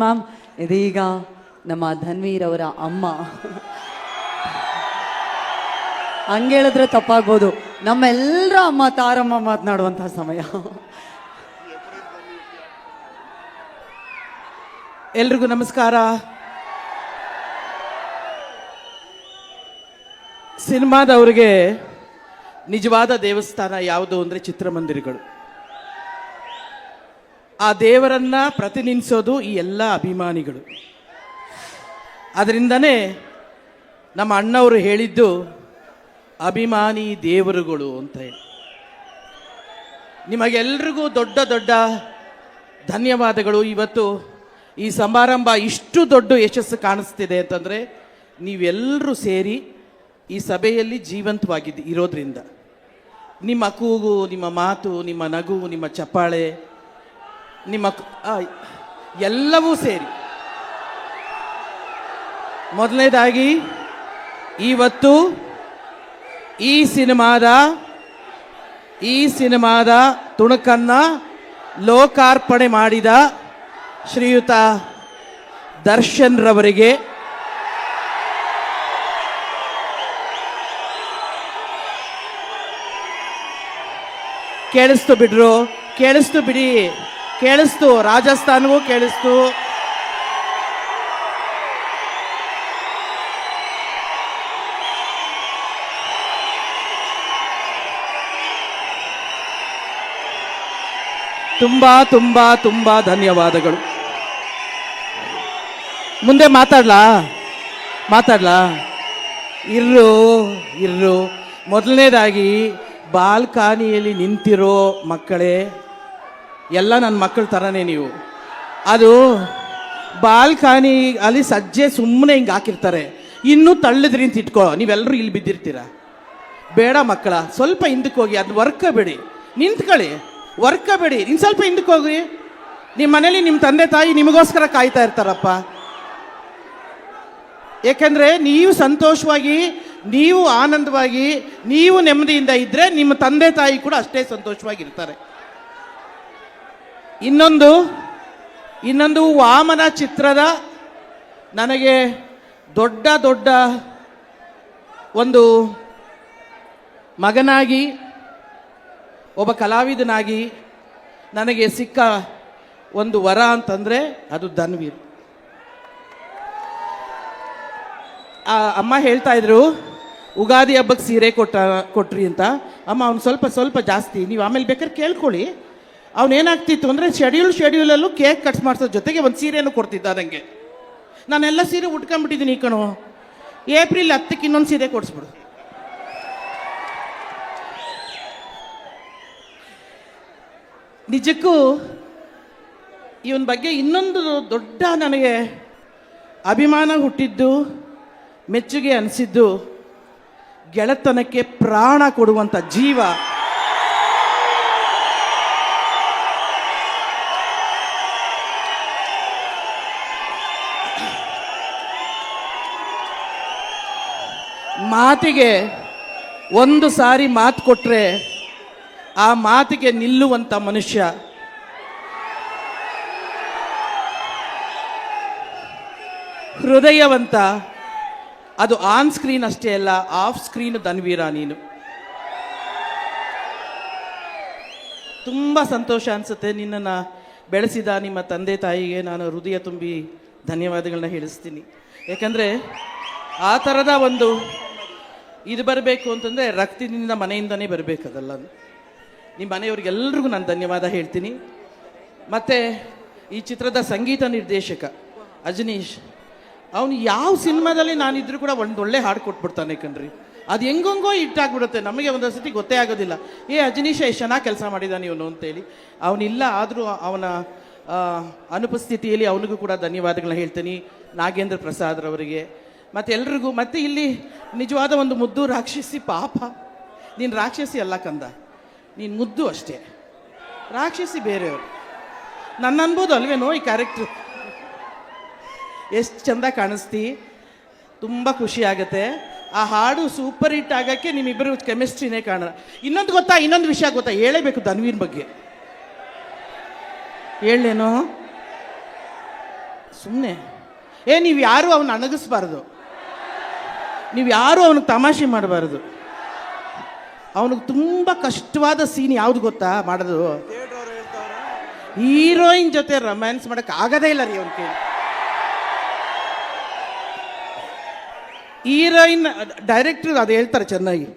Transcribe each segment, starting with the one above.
Ma'am, ಇದೀಗ ನಮ್ಮ ಧನ್ವೀರವರ ಅಮ್ಮ. ಹಂಗೇಳಿದ್ರೆ ತಪ್ಪಾಗ್ಬೋದು. ನಮ್ಮೆಲ್ಲರ ಅಮ್ಮ, ತಾರಮ್ಮ ಮಾತನಾಡುವಂತಹ ಸಮಯ. ಎಲ್ರಿಗೂ ನಮಸ್ಕಾರ. ಸಿನಿಮಾದವ್ರಿಗೆ ನಿಜವಾದ ದೇವಸ್ಥಾನ ಯಾವುದು ಅಂದರೆ ಚಿತ್ರಮಂದಿರಗಳು. ಆ ದೇವರನ್ನ ಪ್ರತಿನಿಧಿಸೋದು ಈ ಎಲ್ಲ ಅಭಿಮಾನಿಗಳು. ಅದರಿಂದನೇ ನಮ್ಮ ಅಣ್ಣವರು ಹೇಳಿದ್ದು ಅಭಿಮಾನಿ ದೇವರುಗಳು ಅಂತ ಹೇಳಿ. ನಿಮಗೆಲ್ರಿಗೂ ದೊಡ್ಡ ದೊಡ್ಡ ಧನ್ಯವಾದಗಳು. ಇವತ್ತು ಈ ಸಮಾರಂಭ ಇಷ್ಟು ದೊಡ್ಡ ಯಶಸ್ಸು ಕಾಣಿಸ್ತಿದೆ ಅಂತಂದರೆ ನೀವೆಲ್ಲರೂ ಸೇರಿ ಈ ಸಭೆಯಲ್ಲಿ ಜೀವಂತವಾಗಿದ್ದು ಇರೋದ್ರಿಂದ. ನಿಮ್ಮ ಕೂಗು, ನಿಮ್ಮ ಮಾತು, ನಿಮ್ಮ ನಗು, ನಿಮ್ಮ ಚಪ್ಪಾಳೆ ನಿಮ್ಮ ಎಲ್ಲವೂ ಸೇರಿ. ಮೊದಲನೇದಾಗಿ, ಇವತ್ತು ಈ ಸಿನಿಮಾದ ಈ ಸಿನಿಮಾದ ತುಣುಕನ್ನು ಲೋಕಾರ್ಪಣೆ ಮಾಡಿದ ಶ್ರೀಯುತ ದರ್ಶನ್ ರವರಿಗೆ ಕೇಳಿಸ್ತು ಬಿಡ್ರು, ಕೇಳಿಸ್ತು ಬಿಡಿ. ಕೇಳಿಸ್ತು, ರಾಜಸ್ಥಾನಗೂ ಕೇಳಿಸ್ತು. ತುಂಬಾ ತುಂಬಾ ತುಂಬಾ ಧನ್ಯವಾದಗಳು. ಮುಂದೆ ಮಾತಾಡ್ಲಾ? ಮಾತಾಡ್ಲಾ? ಇರ್ರು ಇರ್ರು. ಮೊದಲನೇದಾಗಿ, ಬಾಲ್ಕಾನಿಯಲ್ಲಿ ನಿಂತಿರೋ ಮಕ್ಕಳೇ ಎಲ್ಲ ನನ್ನ ಮಕ್ಕಳ ಥರನೇ ನೀವು. ಅದು ಬಾಲ್ಕಾನಿ ಅಲ್ಲಿ ಸಜ್ಜೆ ಸುಮ್ಮನೆ ಹಿಂಗೆ ಹಾಕಿರ್ತಾರೆ. ಇನ್ನೂ ತಳ್ಳಿದ್ರಿ ಅಂತ ಇಟ್ಕೋ. ನೀವೆಲ್ಲರೂ ಇಲ್ಲಿ ಬಿದ್ದಿರ್ತೀರ? ಬೇಡ ಮಕ್ಕಳ, ಸ್ವಲ್ಪ ಹಿಂದಕ್ಕೆ ಹೋಗಿ ಅದು ವರ್ಕಬೇಡಿ. ನಿಂತ್ಕೊಳ್ಳಿ. ವರ್ಕಬೇಡಿ. ಇನ್ನು ಸ್ವಲ್ಪ ಹಿಂದಕ್ಕೆ ಹೋಗ್ರಿ. ನಿಮ್ಮ ಮನೇಲಿ ನಿಮ್ಮ ತಂದೆ ತಾಯಿ ನಿಮಗೋಸ್ಕರ ಕಾಯ್ತಾ ಇರ್ತಾರಪ್ಪ. ಏಕೆಂದರೆ ನೀವು ಸಂತೋಷವಾಗಿ, ನೀವು ಆನಂದವಾಗಿ, ನೀವು ನೆಮ್ಮದಿಯಿಂದ ಇದ್ದರೆ ನಿಮ್ಮ ತಂದೆ ತಾಯಿ ಕೂಡ ಅಷ್ಟೇ ಸಂತೋಷವಾಗಿರ್ತಾರೆ. ಇನ್ನೊಂದು ಇನ್ನೊಂದು ವಾಮನ ಚಿತ್ರದ ನನಗೆ ದೊಡ್ಡ ದೊಡ್ಡ ಒಂದು ಮಗನಾಗಿ, ಒಬ್ಬ ಕಲಾವಿದನಾಗಿ ನನಗೆ ಸಿಕ್ಕ ಒಂದು ವರ ಅಂತಂದರೆ ಅದು ಧನ್ವೀರ್. ಆ, ಅಮ್ಮ ಹೇಳ್ತಾ ಇದ್ರು, ಉಗಾದಿ ಹಬ್ಬಕ್ಕೆ ಸೀರೆ ಕೊಟ್ಟ, ಕೊಟ್ರಿ ಅಂತ. ಅಮ್ಮ, ಅವ್ನು ಸ್ವಲ್ಪ ಸ್ವಲ್ಪ ಜಾಸ್ತಿ, ನೀವು ಆಮೇಲೆ ಬೇಕಾದ್ರೆ ಕೇಳ್ಕೊಳ್ಳಿ. ಅವ್ನು ಏನಾಗ್ತಿತ್ತು ಅಂದರೆ ಶೆಡ್ಯೂಲ್ ಶೆಡ್ಯೂಲಲ್ಲೂ ಕೇಕ್ ಕಟ್ಸ್ ಮಾಡಿಸೋ ಜೊತೆಗೆ ಒಂದು ಸೀರೆನೂ ಕೊಡ್ತಿದ್ದ ನನಗೆ ನಾನೆಲ್ಲ ಸೀರೆ ಉಟ್ಕೊಂಡ್ಬಿಟ್ಟಿದ್ದೀನಿ ಕಣೋ. ಏಪ್ರಿಲ್ ಹತ್ತಕ್ಕೆ ಇನ್ನೊಂದು ಸೀರೆ ಕೊಡಿಸ್ಬಿಡು. ನಿಜಕ್ಕೂ ಇವನ ಬಗ್ಗೆ ಇನ್ನೊಂದು ದೊಡ್ಡ ನನಗೆ ಅಭಿಮಾನ ಹುಟ್ಟಿದ್ದು, ಮೆಚ್ಚುಗೆ ಅನಿಸಿದ್ದು, ಗೆಳೆತನಕ್ಕೆ ಪ್ರಾಣ ಕೊಡುವಂಥ ಜೀವ. ಮಾತಿಗೆ ಒಂದು ಸಾರಿ ಮಾತು ಕೊಟ್ಟರೆ ಆ ಮಾತಿಗೆ ನಿಲ್ಲುವಂಥ ಮನುಷ್ಯ. ಹೃದಯವಂತ, ಅದು ಆನ್ ಸ್ಕ್ರೀನ್ ಅಷ್ಟೇ ಅಲ್ಲ, ಆಫ್ ಸ್ಕ್ರೀನ್ ಧನ್ವೀರ ನೀನು. ತುಂಬ ಸಂತೋಷ ಅನಿಸುತ್ತೆ ನಿನ್ನನ್ನು ಬೆಳೆಸಿದ ನಿಮ್ಮ ತಂದೆ ತಾಯಿಗೆ ನಾನು ಹೃದಯ ತುಂಬಿ ಧನ್ಯವಾದಗಳನ್ನ ಹೇಳಿಸ್ತೀನಿ. ಯಾಕಂದರೆ ಆ ಥರದ ಒಂದು ಇದು ಬರಬೇಕು ಅಂತಂದರೆ ರಕ್ತದಿಂದ ಮನೆಯಿಂದನೇ ಬರಬೇಕದಲ್ಲ ನಿಮ್ಮ ಮನೆಯವ್ರಿಗೆಲ್ರಿಗೂ ನಾನು ಧನ್ಯವಾದ ಹೇಳ್ತೀನಿ. ಮತ್ತು ಈ ಚಿತ್ರದ ಸಂಗೀತ ನಿರ್ದೇಶಕ ಅಜನೀಶ್, ಅವನು ಯಾವ ಸಿನಿಮಾದಲ್ಲಿ ನಾನಿದ್ರು ಕೂಡ ಒಂದು ಒಳ್ಳೆ ಹಾಡು ಕೊಟ್ಬಿಡ್ತಾನೆ ಕಣ್ರಿ. ಅದು ಹೆಂಗಂಗೋ ಇಟ್ಟಾಗ್ಬಿಡುತ್ತೆ ನಮಗೆ ಒಂದೊಂದು ಸತಿ ಗೊತ್ತೇ ಆಗೋದಿಲ್ಲ. ಏ ಅಜನೀಶ, ಎಷ್ಟು ಚೆನ್ನಾಗಿ ಕೆಲಸ ಮಾಡಿದ್ದಾನೆ ಇವನು ಅಂತೇಳಿ. ಅವನಿಲ್ಲ, ಆದರೂ ಅವನ ಅನುಪಸ್ಥಿತಿಯಲ್ಲಿ ಅವನಿಗೂ ಕೂಡ ಧನ್ಯವಾದಗಳನ್ನ ಹೇಳ್ತೀನಿ. ನಾಗೇಂದ್ರ ಪ್ರಸಾದ್ ರವರಿಗೆ. ಮತ್ತು ಎಲ್ರಿಗೂ ಮತ್ತೆ ಇಲ್ಲಿ ನಿಜವಾದ ಒಂದು ಮುದ್ದು ರಾಕ್ಷಸಿ ಪಾಪ. ನೀನು ರಾಕ್ಷಸಿ ಅಲ್ಲ ಕಂದ. ನೀನು ಮುದ್ದು ಅಷ್ಟೇ. ರಾಕ್ಷಸಿ ಬೇರೆಯವರು. ನನ್ನ ಅನ್ಬೋದು ಅಲ್ವೇನೋ ಈ ಕ್ಯಾರೆಕ್ಟ್ರ್ ಎಷ್ಟು ಚಂದ ಕಾಣಿಸ್ತಿ. ತುಂಬ ಖುಷಿ ಆಗುತ್ತೆ. ಆ ಹಾಡು ಸೂಪರ್ ಹಿಟ್ ಆಗೋಕ್ಕೆ ನಿಮ್ಮಿಬ್ಬರು ಕೆಮಿಸ್ಟ್ರಿನೇ ಕಾಣ ಇನ್ನೊಂದು ಗೊತ್ತಾ? ಇನ್ನೊಂದು ವಿಷಯ ಗೊತ್ತಾ? ಹೇಳೇಬೇಕು ಧನ್ವೀರ್ ಬಗ್ಗೆ. ಹೇಳೇನೋ ಸುಮ್ಮನೆ ಏ, ನೀವು ಯಾರು ಅವನ್ನ ಅಣಗಿಸ್ಬಾರ್ದು. ನೀವು ಯಾರು ಅವನಿಗೆ ತಮಾಷೆ ಮಾಡಬಾರದು. ಅವನಿಗೆ ತುಂಬ ಕಷ್ಟವಾದ ಸೀನ್ ಯಾವ್ದು ಗೊತ್ತಾ ಮಾಡೋದು? ಹೀರೋಯಿನ್ ಜೊತೆ ರೊಮ್ಯಾನ್ಸ್ ಮಾಡಕ್ ಆಗದೇ ಇಲ್ಲ ರೀ ಅವ್ನ ಕೈ ಹೀರೋಯಿನ್ ಡೈರೆಕ್ಟ್ರ್ ಅದು ಹೇಳ್ತಾರೆ ಚೆನ್ನಾಗಿ.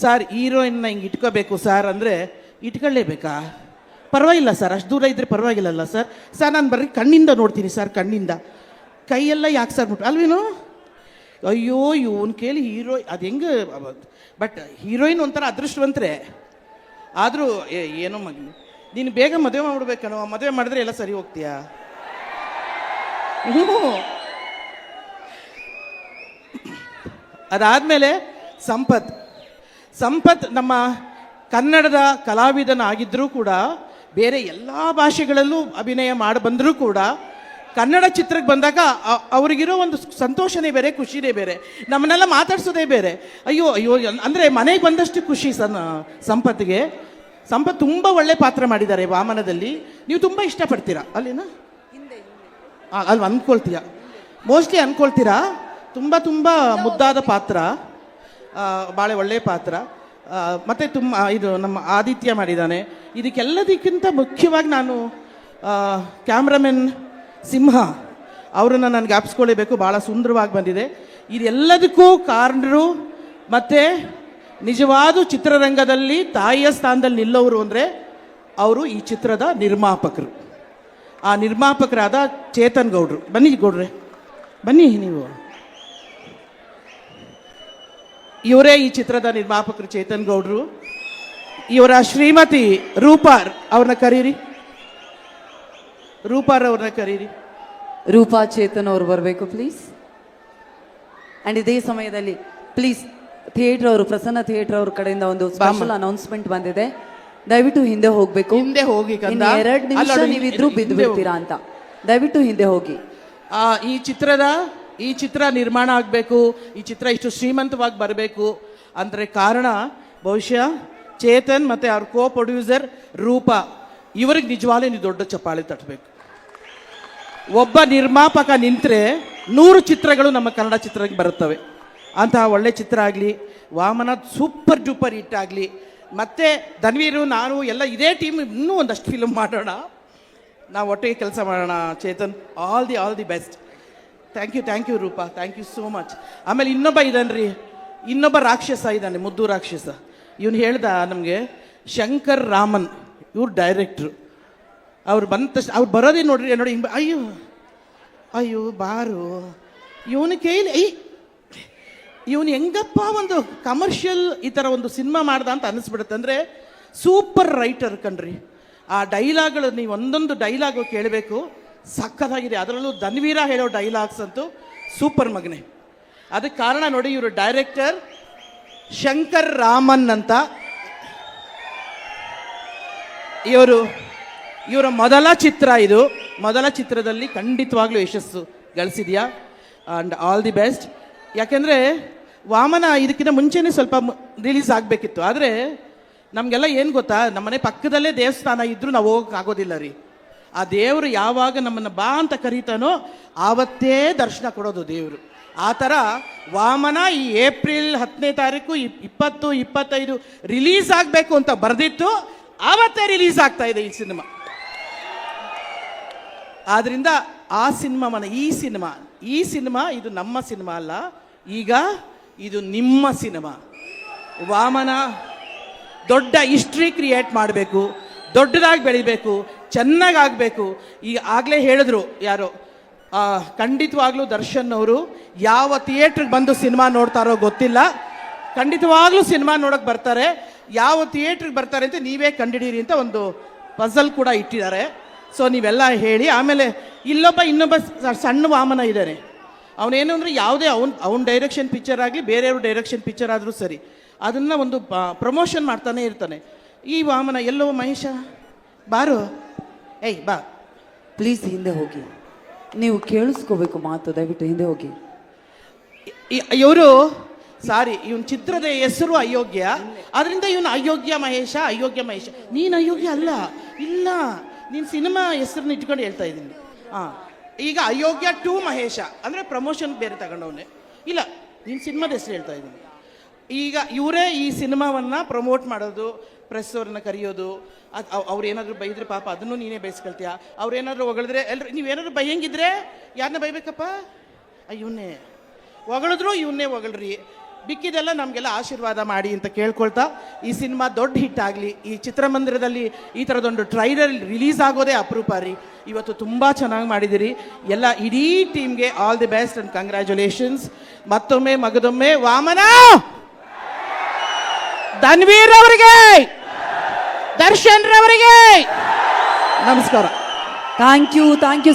ಸರ್ ಹೀರೋಯಿನ್ನ ಹಿಂಗೆ ಇಟ್ಕೋಬೇಕು ಸರ್ ಅಂದರೆ ಇಟ್ಕೊಳ್ಳೇಬೇಕಾ? ಪರವಾಗಿಲ್ಲ ಸರ್, ಅಷ್ಟು ದೂರ ಇದ್ರೆ ಪರವಾಗಿಲ್ಲಲ್ಲ ಸರ್. ಸರ್, ನಾನು ಬರ್ರಿ ಕಣ್ಣಿಂದ ನೋಡ್ತೀನಿ ಸರ್, ಕಣ್ಣಿಂದ. ಕೈಯೆಲ್ಲ ಯಾಕೆ ಸರ್ ಮುಟ್ಟು, ಅಲ್ವೇನು? ಅಯ್ಯೋ, ಇವನ್ ಕೇಳಿ ಹೀರೋ ಅದು ಹೆಂಗೆ ಬಟ್ ಹೀರೋಯಿನ್ ಒಂಥರ ಅದೃಷ್ಟವಂತರೆ. ಆದರೂ ಏನೋ ಮಗ, ನೀನು ಬೇಗ ಮದುವೆ ಮಾಡ್ಬಿಡ್ಬೇಕನೋ, ಮದುವೆ ಮಾಡಿದ್ರೆ ಎಲ್ಲ ಸರಿ ಹೋಗ್ತೀಯಾ? ಹ್ಞೂ ಅದಾದಮೇಲೆ ಸಂಪತ್. ಸಂಪತ್ ನಮ್ಮ ಕನ್ನಡದ ಕಲಾವಿದನಾಗಿದ್ದರೂ ಕೂಡ, ಬೇರೆ ಎಲ್ಲ ಭಾಷೆಗಳಲ್ಲೂ ಅಭಿನಯ ಮಾಡಿ ಬಂದರೂ ಕೂಡ ಕನ್ನಡ ಚಿತ್ರಕ್ಕೆ ಬಂದಾಗ ಅವರಿಗಿರೋ ಒಂದು ಸಂತೋಷನೇ ಬೇರೆ, ಖುಷಿನೇ ಬೇರೆ. ನಮ್ಮನ್ನೆಲ್ಲ ಮಾತಾಡ್ಸೋದೇ ಬೇರೆ. ಅಯ್ಯೋ ಅಯ್ಯೋ ಅಂದರೆ ಮನೆಗೆ ಬಂದಷ್ಟು ಖುಷಿ ಸನ್ ಸಂಪತ್ಗೆ ಸಂಪತ್ ತುಂಬ ಒಳ್ಳೆ ಪಾತ್ರ ಮಾಡಿದ್ದಾರೆ ವಾಮನದಲ್ಲಿ. ನೀವು ತುಂಬ ಇಷ್ಟಪಡ್ತೀರಾ? ಅಲ್ಲಿನ? ಅಲ್ಲಿ ಅಂದ್ಕೊಳ್ತೀರಾ ಮೋಸ್ಟ್ಲಿ ಅಂದ್ಕೊಳ್ತೀರಾ ತುಂಬ ತುಂಬ ಮುದ್ದಾದ ಪಾತ್ರ. ಭಾಳ ಒಳ್ಳೆಯ ಪಾತ್ರ. ಮತ್ತೆ ತುಂಬ ಇದು ನಮ್ಮ ಆದಿತ್ಯ ಮಾಡಿದ್ದಾನೆ. ಇದಕ್ಕೆಲ್ಲದಕ್ಕಿಂತ ಮುಖ್ಯವಾಗಿ ನಾನು ಕ್ಯಾಮ್ರಾಮೆನ್ ಸಿಂಹ. ಅವರನ್ನು ನಾನು ಜ್ಞಾಪಿಸ್ಕೊಳ್ಳೇಬೇಕು ಭಾಳ ಸುಂದರವಾಗಿ ಬಂದಿದೆ. ಇದೆಲ್ಲದಕ್ಕೂ ಕಾರಣರು ಮತ್ತು ನಿಜವಾದ ಚಿತ್ರರಂಗದಲ್ಲಿ ತಾಯಿಯ ಸ್ಥಾನದಲ್ಲಿ ನಿಲ್ಲೋರು ಅಂದರೆ ಅವರು ಈ ಚಿತ್ರದ ನಿರ್ಮಾಪಕರು. ಆ ನಿರ್ಮಾಪಕರಾದ ಚೇತನ್ ಗೌಡ್ರು. ಬನ್ನಿ ಗೌಡ್ರೆ. ಬನ್ನಿ ನೀವು. ಇವರೇ ಈ ಚಿತ್ರದ ನಿರ್ಮಾಪಕರು ಚೇತನ್ ಗೌಡ್ರು. ಇವರ ಶ್ರೀಮತಿ ರೂಪಾರ್ ಅವ್ರನ್ನ ಕರೀರಿ. ರೂಪಾರ್ ಅವ್ರನ್ನ ಕರೀರಿ. ರೂಪಾ ಚೇತನ್ ಅವರು ಬರಬೇಕು ಪ್ಲೀಸ್ ಆ್ಯಂಡ್ ಇದೇ ಸಮಯದಲ್ಲಿ ಪ್ಲೀಸ್ ಥಿಯೇಟರ್ ಅವರು ಪ್ರಸನ್ನ ಥಿಯೇಟರ್ ಅವ್ರ ಕಡೆಯಿಂದ ಒಂದು ಸ್ಪೆಷಲ್ ಅನೌನ್ಸ್ಮೆಂಟ್ ಬಂದಿದೆ. ದಯವಿಟ್ಟು ಹಿಂದೆ ಹೋಗ್ಬೇಕು. ಹಿಂದೆ ಹೋಗಿ ಎರಡು ನಿಮಿಷ ನೀವಿದ್ರು ಬಿದ್ದು ಬಿಡ್ತೀರಾ ಅಂತ. ದಯವಿಟ್ಟು ಹಿಂದೆ ಹೋಗಿ. ಆ, ಈ ಚಿತ್ರದ ಈ ಚಿತ್ರ ನಿರ್ಮಾಣ ಆಗಬೇಕು. ಈ ಚಿತ್ರ ಇಷ್ಟು ಶ್ರೀಮಂತವಾಗಿ ಬರಬೇಕು. ಅಂದರೆ ಕಾರಣ ಬಹುಶಃ ಚೇತನ್ ಮತ್ತು ಅವ್ರ ಕೋ ಪ್ರೊಡ್ಯೂಸರ್ ರೂಪಾ. ಇವ್ರಿಗೆ ನಿಜವಾಗ್ಲೂ ನೀವು ದೊಡ್ಡ ಚಪ್ಪಾಳೆ ತಟ್ಟಬೇಕು. ಒಬ್ಬ ನಿರ್ಮಾಪಕ ನಿಂತರೆ ನೂರು ಚಿತ್ರಗಳು ನಮ್ಮ ಕನ್ನಡ ಚಿತ್ರಕ್ಕೆ ಬರುತ್ತವೆ. ಅಂತಹ ಒಳ್ಳೆ ಚಿತ್ರ ಆಗಲಿ ವಾಮನ ಸೂಪರ್ ಡೂಪರ್ ಹಿಟ್ ಆಗಲಿ, ಮತ್ತು ಧನ್ವೀರು, ನಾನು ಎಲ್ಲ ಇದೇ ಟೀಮ್ ಇನ್ನೂ ಒಂದಷ್ಟು ಫಿಲ್ಮ್ ಮಾಡೋಣ. ನಾವು ಒಟ್ಟಿಗೆ ಕೆಲಸ ಮಾಡೋಣ, Chetan. All the all the best thank you thank you Roopa. Thank you so much ಆಮೇಲೆ ಇನ್ನೊಬ್ಬ ಇದ್ದಾನೆ ರೀ ಇನ್ನೊಬ್ಬ ರಾಕ್ಷಸ ಇದ್ದಾನೆ ಮುದ್ದು ರಾಕ್ಷಸ. ಇವನು ಹೇಳ್ದ ನಮಗೆ ಶಂಕರ್ ರಾಮನ್, ಇವ್ರು ಡೈರೆಕ್ಟ್ರು ಅವ್ರು ಬಂದ ತಕ್ಷಣ ಅವ್ರು ಬರೋದೇ ನೋಡ್ರಿ, ನೋಡಿ ಹಿಂಗೆ ಅಯ್ಯೋ ಅಯ್ಯೋ, ಬಾರು. ಇವನು ಕೇಳಿ ಐ ಇವನು ಹೆಂಗಪ್ಪ ಒಂದು ಕಮರ್ಷಿಯಲ್ ಈ ಥರ ಒಂದು ಸಿನಿಮಾ ಮಾಡ್ದ ಅಂತ ಅನಿಸ್ಬಿಡುತ್ತೆ. ಅಂದರೆ ಸೂಪರ್ ರೈಟರ್ ಕಣ್ರಿ. ಆ ಡೈಲಾಗ್ಗಳು ನೀವು ಒಂದೊಂದು ಡೈಲಾಗು ಕೇಳಬೇಕು. ಸಕ್ಕತ್ತಾಗಿದೆ ಅದರಲ್ಲೂ ಧನ್ವೀರ ಹೇಳೋ ಡೈಲಾಗ್ಸ್ ಅಂತೂ ಸೂಪರ್ ಮಗನೆ. ಅದಕ್ಕೆ ಕಾರಣ ನೋಡಿ ಇವರು ಡೈರೆಕ್ಟರ್ ಶಂಕರ್ ರಾಮನ್ ಅಂತ. ಇವರು ಇವರ ಮೊದಲ ಚಿತ್ರ ಇದು. ಮೊದಲ ಚಿತ್ರದಲ್ಲಿ ಖಂಡಿತವಾಗ್ಲೂ ಯಶಸ್ಸು ಗಳಿಸಿದ್ಯಾ? ಆ್ಯಂಡ್ ಆಲ್ ದಿ ಬೆಸ್ಟ್ ಯಾಕೆಂದರೆ ವಾಮನ ಇದಕ್ಕಿಂತ ಮುಂಚೆನೇ ಸ್ವಲ್ಪ ರಿಲೀಸ್ ಆಗಬೇಕಿತ್ತು. ಆದರೆ ನಮಗೆಲ್ಲ ಏನು ಗೊತ್ತಾ? ನಮ್ಮನೆ ಪಕ್ಕದಲ್ಲೇ ದೇವಸ್ಥಾನ ಇದ್ದರೂ ನಾವು ಹೋಗೋಕ್ಕಾಗೋದಿಲ್ಲ ರೀ. ಆ ದೇವರು ಯಾವಾಗ ನಮ್ಮನ್ನು ಬಾ ಅಂತ ಕರೀತಾನೋ ಆವತ್ತೇ ದರ್ಶನ ಕೊಡೋದು ದೇವರು. ಆ ಥರ ವಾಮನ ಈ ಏಪ್ರಿಲ್ ಹತ್ತನೇ ತಾರೀಕು ಇಪ್- ಇಪ್ಪತ್ತು, ಇಪ್ಪತ್ತೈದು ರಿಲೀಸ್ ಆಗಬೇಕು ಅಂತ ಬರೆದಿತ್ತು. ಆವತ್ತೇ ರಿಲೀಸ್ ಆಗ್ತಾ ಇದೆ ಈ ಸಿನಿಮಾ. ಆದ್ರಿಂದ ಆ ಸಿನಿಮಾ ಮನ, ಈ ಸಿನಿಮಾ ಈ ಸಿನಿಮಾ ಇದು ನಮ್ಮ ಸಿನಿಮಾ ಅಲ್ಲ, ಈಗ ಇದು ನಿಮ್ಮ ಸಿನಿಮಾ. ವಾಮನ ದೊಡ್ಡ ಹಿಸ್ಟ್ರಿ ಕ್ರಿಯೇಟ್ ಮಾಡಬೇಕು, ದೊಡ್ಡದಾಗಿ ಬೆಳಿಬೇಕು ಚೆನ್ನಾಗಿ ಆಗಬೇಕು ಈಗ ಆಗಲೇ ಹೇಳಿದ್ರು ಯಾರು ಖಂಡಿತವಾಗ್ಲೂ ದರ್ಶನ್ ಅವರು ಯಾವ ಥಿಯೇಟ್ರಿಗೆ ಬಂದು ಸಿನಿಮಾ ನೋಡ್ತಾರೋ ಗೊತ್ತಿಲ್ಲ. ಖಂಡಿತವಾಗ್ಲೂ ಸಿನಿಮಾ ನೋಡೋಕೆ ಬರ್ತಾರೆ. ಯಾವ ಥಿಯೇಟ್ರಿಗೆ ಬರ್ತಾರೆ ಅಂತ ನೀವೇ ಕಂಡಿಡೀರಿ ಅಂತ ಒಂದು ಪಝಲ್ ಕೂಡ ಇಟ್ಟಿದ್ದಾರೆ. ಸೊ ನೀವೆಲ್ಲ ಹೇಳಿ ಆಮೇಲೆ ಇಲ್ಲೊಬ್ಬ ಇನ್ನೊಬ್ಬ ಸಣ್ಣ ವಾಮನ ಇದ್ದಾನೆ ಅವನೇನು ಅಂದರೆ ಯಾವುದೇ ಅವ್ನು ಅವ್ನ ಡೈರೆಕ್ಷನ್ ಪಿಕ್ಚರ್ ಆಗಲಿ ಬೇರೆಯವ್ರ ಡೈರೆಕ್ಷನ್ ಪಿಕ್ಚರ್ ಆದರೂ ಸರಿ ಅದನ್ನು ಒಂದು ಪ್ರಮೋಷನ್ ಮಾಡ್ತಾನೆ ಇರ್ತಾನೆ. ಈ ವಾಮನ ಎಲ್ಲೋ ಮಹೇಶ ಬಾರು? ಏಯ್ ಬಾ. ಪ್ಲೀಸ್ ಹಿಂದೆ ಹೋಗಿ. ನೀವು ಕೇಳಿಸ್ಕೋಬೇಕು ಮಾತು ದಯವಿಟ್ಟು ಹಿಂದೆ ಹೋಗಿ. ಇವರು ಸಾರಿ ಇವನ್ ಚಿತ್ರದ ಹೆಸರು ಅಯೋಗ್ಯ. ಅದರಿಂದ ಇವನು ಅಯೋಗ್ಯ ಮಹೇಶ ಅಯೋಗ್ಯ ಮಹೇಶ. ನೀನು ಅಯೋಗ್ಯ ಅಲ್ಲ. ಇಲ್ಲ. ನೀನು ಸಿನಿಮಾ ಹೆಸರನ್ನ ಇಟ್ಕೊಂಡು ಹೇಳ್ತಾ ಇದ್ದೀನಿ. ಹಾಂ ಈಗ ಅಯೋಗ್ಯ ಟು ಮಹೇಶ, ಅಂದರೆ ಪ್ರಮೋಷನ್ ಬೇರೆ ತಗೊಂಡವನೆ. ಇಲ್ಲ, ನೀನು ಸಿನಿಮಾದ ಹೆಸರು ಹೇಳ್ತಾ ಇದ್ದೀನಿ. ಈಗ ಇವರೇ ಈ ಸಿನಿಮಾವನ್ನು ಪ್ರಮೋಟ್ ಮಾಡೋದು ಪ್ರೆಸ್ ಅವ್ರನ್ನ ಕರೆಯೋದು, ಅದು ಅವ್ರು ಏನಾದರೂ ಬೈದ್ರೆ ಪಾಪ ಅದನ್ನು ನೀನೇ ಬಯಸ್ಕೊಳ್ತೀಯ ಅವ್ರೇನಾದರೂ ಹೊಗಳಿದ್ರೆ ಏನಾದರೂ ನೀವೇನಾದ್ರು ಬೈಯಂಗಿದ್ರೆ ಯಾರನ್ನ ಬೈಬೇಕಪ್ಪ? ಇವನ್ನೇ ಹೊಗಳಿದ್ರು ಇವನ್ನೇ ಹೊಗಳ್ರಿ. ಬಿಕ್ಕಿದೆಲ್ಲ ನಮಗೆಲ್ಲ ಆಶೀರ್ವಾದ ಮಾಡಿ ಅಂತ ಕೇಳ್ಕೊಳ್ತಾ ಈ ಸಿನಿಮಾ ದೊಡ್ಡ ಹಿಟ್ ಆಗಲಿ, ಈ ಚಿತ್ರಮಂದಿರದಲ್ಲಿ ಈ ಥರದೊಂದು ಟ್ರೈಲರ್ ರಿಲೀಸ್ ಆಗೋದೇ ಅಪರೂಪ ರೀ. ಇವತ್ತು ತುಂಬ ಚೆನ್ನಾಗಿ ಮಾಡಿದಿರಿ ಎಲ್ಲ ಇಡೀ ಟೀಮ್ಗೆ all the best and congratulations ಮತ್ತೊಮ್ಮೆ ಮಗದೊಮ್ಮೆ ವಾಮನ! ಧನ್ವೀರ್ ಅವರಿಗೆ! ದರ್ಶನ್ ರವರಿಗೆ! ನಮಸ್ಕಾರ. Thank you thank you